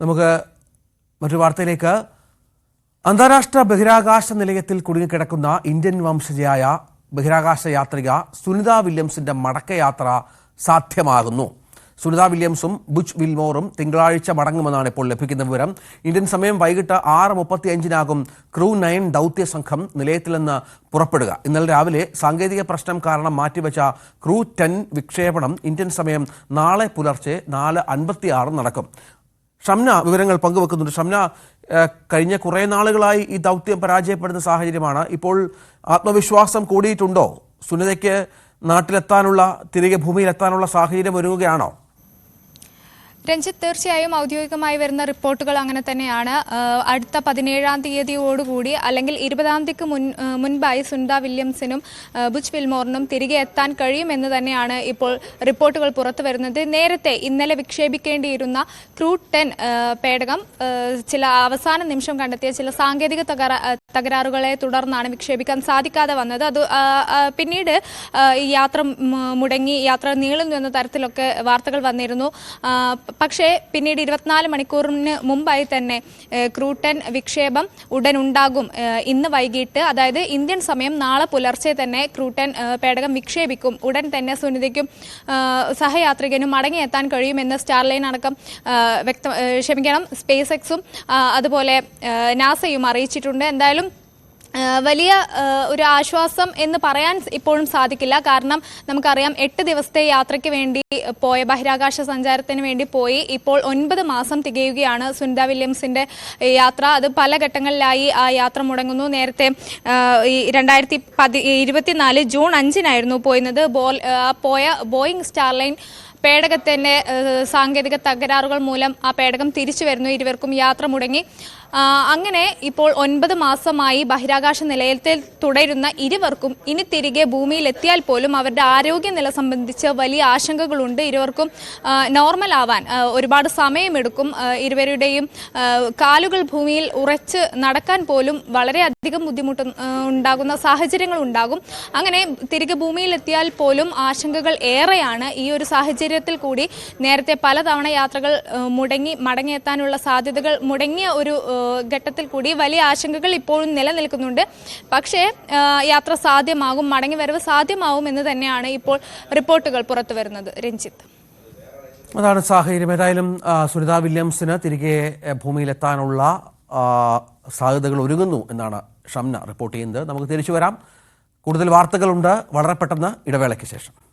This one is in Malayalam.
നമുക്ക് മറ്റൊരു വാർത്തയിലേക്ക്. അന്താരാഷ്ട്ര ബഹിരാകാശ നിലയത്തിൽ കുടുങ്ങിക്കിടക്കുന്ന ഇന്ത്യൻ വംശജയായ ബഹിരാകാശ യാത്രിക സുനിത വില്യംസിന്റെ മടക്കയാത്ര സാധ്യമാകുന്നു. സുനിത വില്യംസും ബുച്ച് വിൽമോറും തിങ്കളാഴ്ച മടങ്ങുമെന്നാണ് ഇപ്പോൾ ലഭിക്കുന്ന വിവരം. ഇന്ത്യൻ സമയം വൈകിട്ട് ആറ് മുപ്പത്തി അഞ്ചിനാകും ക്രൂ നയൻ ദൗത്യ സംഘം നിലയത്തിൽ നിന്ന് പുറപ്പെടുക. ഇന്നലെ രാവിലെ സാങ്കേതിക പ്രശ്നം കാരണം മാറ്റിവെച്ച ക്രൂ ടെൻ വിക്ഷേപണം ഇന്ത്യൻ സമയം നാളെ പുലർച്ചെ നാല് അൻപത്തി നടക്കും. ഷംന വിവരങ്ങൾ പങ്കുവെക്കുന്നുണ്ട്. ഷംന കഴിഞ്ഞ കുറേ നാളുകളായി ഈ ദൗത്യം പരാജയപ്പെടുന്ന സാഹചര്യമാണ്. ഇപ്പോൾ ആത്മവിശ്വാസം കൂടിയിട്ടുണ്ടോ? സുനിതയ്ക്ക് നാട്ടിലെത്താനുള്ള തിരികെ ഭൂമിയിലെത്താനുള്ള സാഹചര്യം ഒരുങ്ങുകയാണോ? രഞ്ജിത്ത് തീർച്ചയായും ഔദ്യോഗികമായി വരുന്ന റിപ്പോർട്ടുകൾ അങ്ങനെ തന്നെയാണ്. അടുത്ത പതിനേഴാം തീയതിയോടുകൂടി അല്ലെങ്കിൽ ഇരുപതാം തീയതിക്ക് മുൻ മുൻപായി സുനിത വില്യംസിനും ബുച്ച് വിൽമോറിനും തിരികെ എത്താൻ കഴിയുമെന്ന് തന്നെയാണ് ഇപ്പോൾ റിപ്പോർട്ടുകൾ പുറത്തു വരുന്നത്. നേരത്തെ ഇന്നലെ വിക്ഷേപിക്കേണ്ടിയിരുന്ന ക്രൂ ടെൻ പേടകം ചില അവസാന നിമിഷം കണ്ടെത്തിയ ചില സാങ്കേതിക തകരാ തകരാറുകളെ തുടർന്നാണ് വിക്ഷേപിക്കാൻ സാധിക്കാതെ വന്നത്. അത് പിന്നീട് യാത്ര മുടങ്ങി യാത്ര നീളുന്നു എന്ന തരത്തിലൊക്കെ വാർത്തകൾ വന്നിരുന്നു. പക്ഷേ പിന്നീട് ഇരുപത്തിനാല് മണിക്കൂറിന് മുമ്പായി തന്നെ ക്രൂട്ടൻ വിക്ഷേപം ഉടൻ ഉണ്ടാകും ഇന്ന് വൈകിട്ട് അതായത് ഇന്ത്യൻ സമയം നാളെ പുലർച്ചെ തന്നെ ക്രൂട്ടൻ പേടകം വിക്ഷേപിക്കും. ഉടൻ തന്നെ സുനിതയ്ക്കും സഹയാത്രികനും മടങ്ങിയെത്താൻ കഴിയുമെന്ന് സ്റ്റാർലൈൻ അടക്കം വ്യക്ത ക്ഷമിക്കണം സ്പേസ് എക്സും അതുപോലെ നാസയും അറിയിച്ചിട്ടുണ്ട്. എന്തായാലും വലിയ ഒരു ആശ്വാസം എന്ന് പറയാൻ ഇപ്പോഴും സാധിക്കില്ല. കാരണം നമുക്കറിയാം എട്ട് ദിവസത്തെ യാത്രയ്ക്ക് വേണ്ടി പോയ ബഹിരാകാശ സഞ്ചാരത്തിന് വേണ്ടി പോയി ഇപ്പോൾ ഒൻപത് മാസം തികയുകയാണ് സുനിത വില്യംസിന്റെ യാത്ര. അത് പല ഘട്ടങ്ങളിലായി ആ യാത്ര മുടങ്ങുന്നു. നേരത്തെ ഈ രണ്ടായിരത്തി പതി ഇരുപത്തിനാല് ജൂൺ അഞ്ചിനായിരുന്നു പോയിരുന്നത്. ബോൾ പോയ ബോയിങ് സ്റ്റാർലൈൻ പേടകത്തിന്റെ ഏഹ്, സാങ്കേതിക തകരാറുകൾ മൂലം ആ പേടകം തിരിച്ചു വരുന്നു ഇരുവർക്കും യാത്ര മുടങ്ങി. അങ്ങനെ ഇപ്പോൾ ഒൻപത് മാസമായി ബഹിരാകാശ നിലയത്തിൽ തുടരുന്ന ഇരുവർക്കും ഇനി തിരികെ ഭൂമിയിലെത്തിയാൽ പോലും അവരുടെ ആരോഗ്യനില സംബന്ധിച്ച് വലിയ ആശങ്കകളുണ്ട്. ഇരുവർക്കും നോർമൽ ആവാൻ ഒരുപാട് സമയമെടുക്കും. ഇരുവരുടെയും കാലുകൾ ഭൂമിയിൽ ഉറച്ച് നടക്കാൻ പോലും വളരെയധികം ബുദ്ധിമുട്ട് ഉണ്ടാകുന്ന സാഹചര്യങ്ങൾ ഉണ്ടാകും. അങ്ങനെ തിരികെ ഭൂമിയിലെത്തിയാൽ പോലും ആശങ്കകൾ ഏറെയാണ് ഈ ഒരു സാഹചര്യത്തിൽ കൂടി. നേരത്തെ പലതവണ യാത്രകൾ മുടങ്ങി മടങ്ങിയെത്താനുള്ള സാധ്യതകൾ മുടങ്ങിയ ഒരു ഘട്ടത്തിൽ കൂടി വലിയ ആശങ്കകൾ ഇപ്പോഴും നിലനിൽക്കുന്നുണ്ട്. പക്ഷേ യാത്ര സാധ്യമാകും മടങ്ങി വരവ് സാധ്യമാവും എന്ന് തന്നെയാണ് ഇപ്പോൾ റിപ്പോർട്ടുകൾ പുറത്തു വരുന്നത്. രഞ്ജിത്ത്. അതാണ് സാഹചര്യം. ഏതായാലും സുനിത വില്യംസിന് തിരികെ ഭൂമിയിലെത്താനുള്ള സാധ്യതകൾ ഒരുങ്ങുന്നു എന്നാണ് ഷംന റിപ്പോർട്ട് ചെയ്യുന്നത്. നമുക്ക് തിരിച്ചു വരാം. കൂടുതൽ വാർത്തകളുണ്ട്. വളരെ പെട്ടെന്ന് ഇടവേളയ്ക്ക് ശേഷം.